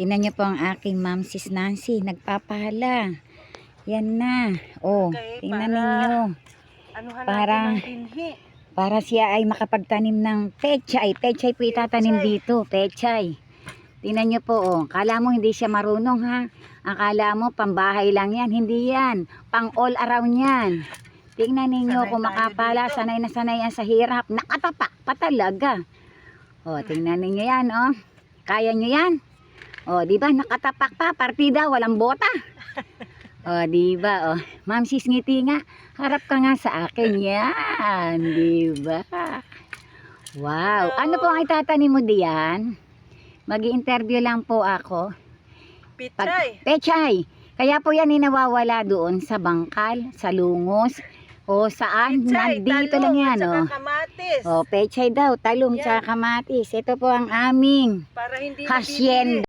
Tingnan niyo po ang aking ma'am sis Nancy. Nagpapahala. Yan na. Oh, Okay, tingnan para- ninyo. Ano Para-? Para siya ay makapagtanim ng pechay. Pechay po itatanim Pechay. dito. Pechay. Tingnan niyo po, oh. Kala mo hindi siya marunong, ha? Akala mo, pambahay lang yan. Hindi yan. Pang all around yan. Tingnan ninyo Sanay kung makapala, dito. sanay na sanay yan sa hirap. Nakatapak pa talaga. Oh, tingnan ninyo yan, oh. Kaya nyo yan? Oh, di ba? Nakatapak pa. Partida, walang bota. Oh, di ba? Oh, Ma'am sis ngiti nga. Harap ka nga sa akin. Yan, di ba? Wow. Ano po ang itatanim mo diyan? Mag-interview lang po ako. Pichay. Pechay. Kaya po yan inawawala doon sa bangkal, sa lungos, o saan. Pichay, Nandito talong, lang yan, oh. kamatis. O, pechay daw, talong, sa kamatis. Ito po ang aming Para hindi hacienda.